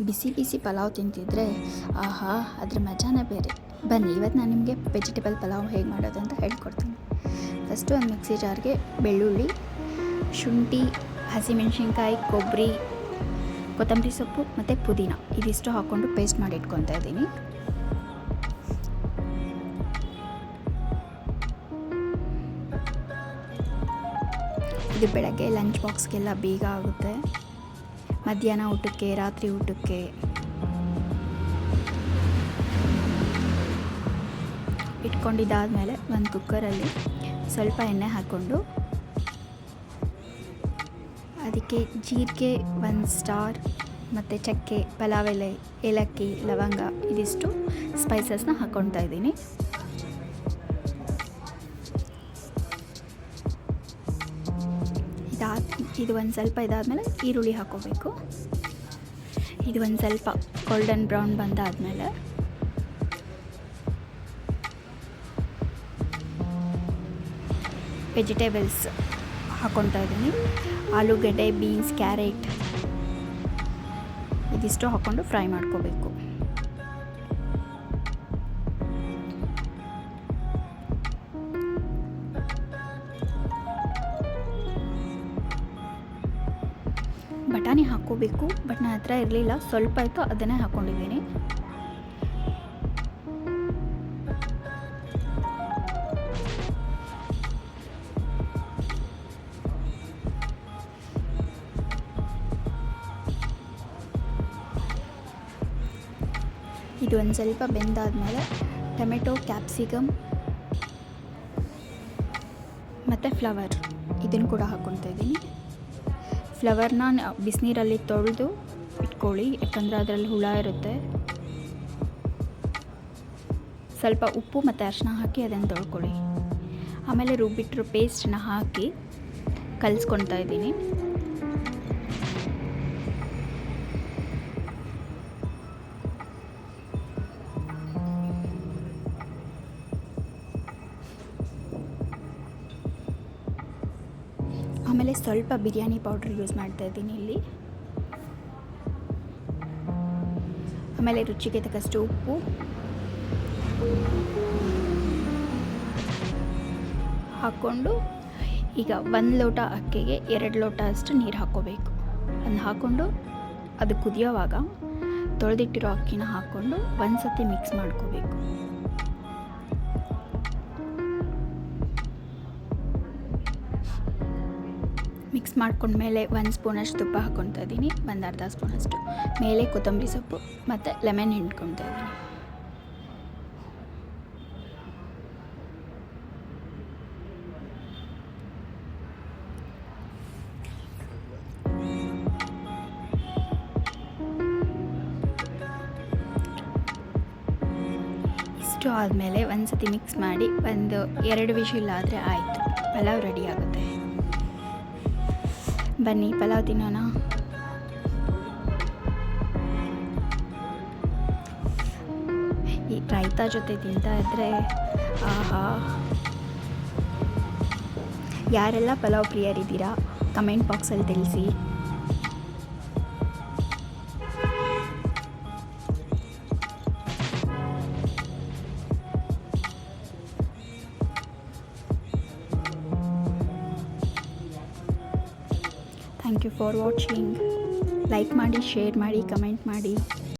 ಬಿಸಿ ಬಿಸಿ ಪಲಾವ್ ತಿಂತಿದ್ರೆ, ಆಹಾ, ಅದ್ರ ಮಜಾನೇ ಬೇರೆ. ಬನ್ನಿ ಇವತ್ತು ನಾನು ನಿಮಗೆ ವೆಜಿಟೇಬಲ್ ಪಲಾವ್ ಹೇಗೆ ಮಾಡೋದು ಅಂತ ಹೇಳ್ಕೊಡ್ತೀನಿ. ಫಸ್ಟು ಒಂದು ಮಿಕ್ಸಿ ಜಾರ್ಗೆ ಬೆಳ್ಳುಳ್ಳಿ, ಶುಂಠಿ, ಹಸಿಮೆಣ್ಸಿನ್ಕಾಯಿ ಕೊಬ್ಬರಿ ಕೊತ್ತಂಬರಿ ಸೊಪ್ಪು ಮತ್ತು ಪುದೀನ. ಇದಿಷ್ಟು ಹಾಕ್ಕೊಂಡು ಪೇಸ್ಟ್ ಮಾಡಿ ಇಟ್ಕೊತಾ ಇದ್ದೀನಿ. ಇದು ಬೆಳಗ್ಗೆ ಲಂಚ್ ಬಾಕ್ಸ್ಗೆಲ್ಲ ಬೇಗ ಆಗುತ್ತೆ. ಮಧ್ಯಾಹ್ನ ಊಟಕ್ಕೆ, ರಾತ್ರಿ ಊಟಕ್ಕೆ? ಇಟ್ಕೊಂಡಿದ್ದಾದಮೇಲೆ ಒಂದು ಕುಕ್ಕರಲ್ಲಿ ಸ್ವಲ್ಪ ಎಣ್ಣೆ ಹಾಕ್ಕೊಂಡು ಅದಕ್ಕೆ ಜೀರಿಗೆ, ಒಂದು ಸ್ಟಾರ್ ಮತ್ತು ಚಕ್ಕೆ, ಪಲಾವ್ ಎಲೆ, ಏಲಕ್ಕಿ, ಲವಂಗ, ಇದಿಷ್ಟು ಸ್ಪೈಸಸ್ನ ಹಾಕ್ಕೊಳ್ತಾ ಇದ್ದೀನಿ. ಇದು ಒಂದು ಸ್ವಲ್ಪ ಇದಾದಮೇಲೆ ಈರುಳ್ಳಿ ಹಾಕೋಬೇಕು. ಇದು ಒಂದು ಸ್ವಲ್ಪ ಗೋಲ್ಡನ್ ಬ್ರೌನ್ ಬಂದಾದಮೇಲೆ. ವೆಜಿಟೇಬಲ್ಸ್ ಹಾಕ್ಕೊತಾ ಇದ್ದೀನಿ ಆಲೂಗಡ್ಡೆ ಬೀನ್ಸ್ ಕ್ಯಾರೆಟ್ ಇದಿಷ್ಟು ಹಾಕ್ಕೊಂಡು ಫ್ರೈ ಮಾಡ್ಕೋಬೇಕು. ಬಟಾಣಿ ಹಾಕೋಬೇಕು ಬಟ್ ನನ್ನ ಹತ್ರ ಇರಲಿಲ್ಲ, ಸ್ವಲ್ಪ ಆಯಿತು, ಅದನ್ನೇ ಹಾಕ್ಕೊಂಡಿದ್ದೀನಿ. ಇದು ಒಂದು ಸ್ವಲ್ಪ ಬೆಂದಾದಮೇಲೆ ಟೊಮೆಟೊ, ಕ್ಯಾಪ್ಸಿಕಮ್, ಮತ್ತು ಫ್ಲವರ್. ಇದನ್ನು ಕೂಡ ಹಾಕ್ಕೊತಾ ಇದ್ದೀನಿ. ಫ್ಲವರ್ನ ಬಿಸಿನೀರಲ್ಲಿ ತೊಳೆದು ಇಟ್ಕೊಳ್ಳಿ, ಯಾಕಂದರೆ ಅದರಲ್ಲಿ ಹುಳ ಇರುತ್ತೆ. ಸ್ವಲ್ಪ ಉಪ್ಪು ಮತ್ತು ಅರಿಶಿನ ಹಾಕಿ ಅದನ್ನು ತೊಳ್ಕೊಳ್ಳಿ. ಆಮೇಲೆ ರುಬ್ಬಿಟ್ಟಿರೋ ಪೇಸ್ಟನ್ನ ಹಾಕಿ ಕಲಿಸ್ಕೊಳ್ತಾ ಇದ್ದೀನಿ. ಆಮೇಲೆ ಸ್ವಲ್ಪ ಬಿರಿಯಾನಿ ಪೌಡ್ರ್ ಯೂಸ್ ಮಾಡ್ತಾ ಇದ್ದೀನಿ ಇಲ್ಲಿ. ಆಮೇಲೆ ರುಚಿಗೆ ತಕ್ಕಷ್ಟು ಉಪ್ಪು. ಹಾಕ್ಕೊಂಡು ಈಗ ಒಂದು ಲೋಟ ಅಕ್ಕಿಗೆ ಎರಡು ಲೋಟ ಅಷ್ಟು ನೀರು ಹಾಕ್ಕೋಬೇಕು. ಅದನ್ನ ಹಾಕ್ಕೊಂಡು ಅದು ಕುದಿಯೋವಾಗ ತೊಳೆದಿಟ್ಟಿರೋ ಅಕ್ಕಿನ ಹಾಕ್ಕೊಂಡು ಒಂದು ಸತಿ ಮಿಕ್ಸ್ ಮಾಡ್ಕೋಬೇಕು. ಮಿಕ್ಸ್ ಮಾಡ್ಕೊಂಡ್ಮೇಲೆ ಒಂದು ಸ್ಪೂನಷ್ಟು ತುಪ್ಪ ಹಾಕ್ಕೊತಾ ಇದ್ದೀನಿ, ಒಂದು ಅರ್ಧ ಸ್ಪೂನಷ್ಟು. ಮೇಲೆ ಕೊತ್ತಂಬರಿ ಸೊಪ್ಪು ಮತ್ತು ಲೆಮನ್ ಹಿಂಡ್ಕೊತಾ ಇದ್ದೀನಿ. ಇಷ್ಟು ಆದಮೇಲೆ ಒಂದು ಸತಿ ಮಿಕ್ಸ್ ಮಾಡಿ ಒಂದು ಎರಡು ವಿಷಿಲ್ ಆದರೆ ಆಯಿತು. ಪಲಾವ್ ರೆಡಿ ಆಗುತ್ತೆ. ಬನ್ನಿ, ಪಲಾವ್ ತಿನ್ನೋಣ. ಈ ರೈತ ಜೊತೆ ತಿಂತಾ ಇದ್ದರೆ ಆಹಾ. ಯಾರೆಲ್ಲ ಪಲಾವ್ ಪ್ರಿಯರಿದ್ದೀರಾ, ಕಮೆಂಟ್ ಬಾಕ್ಸಲ್ಲಿ ತಿಳಿಸಿ. Thank you for watching like ಮಾಡಿ ಶೇರ್ ಮಾಡಿ ಕಮೆಂಟ್ ಮಾಡಿ.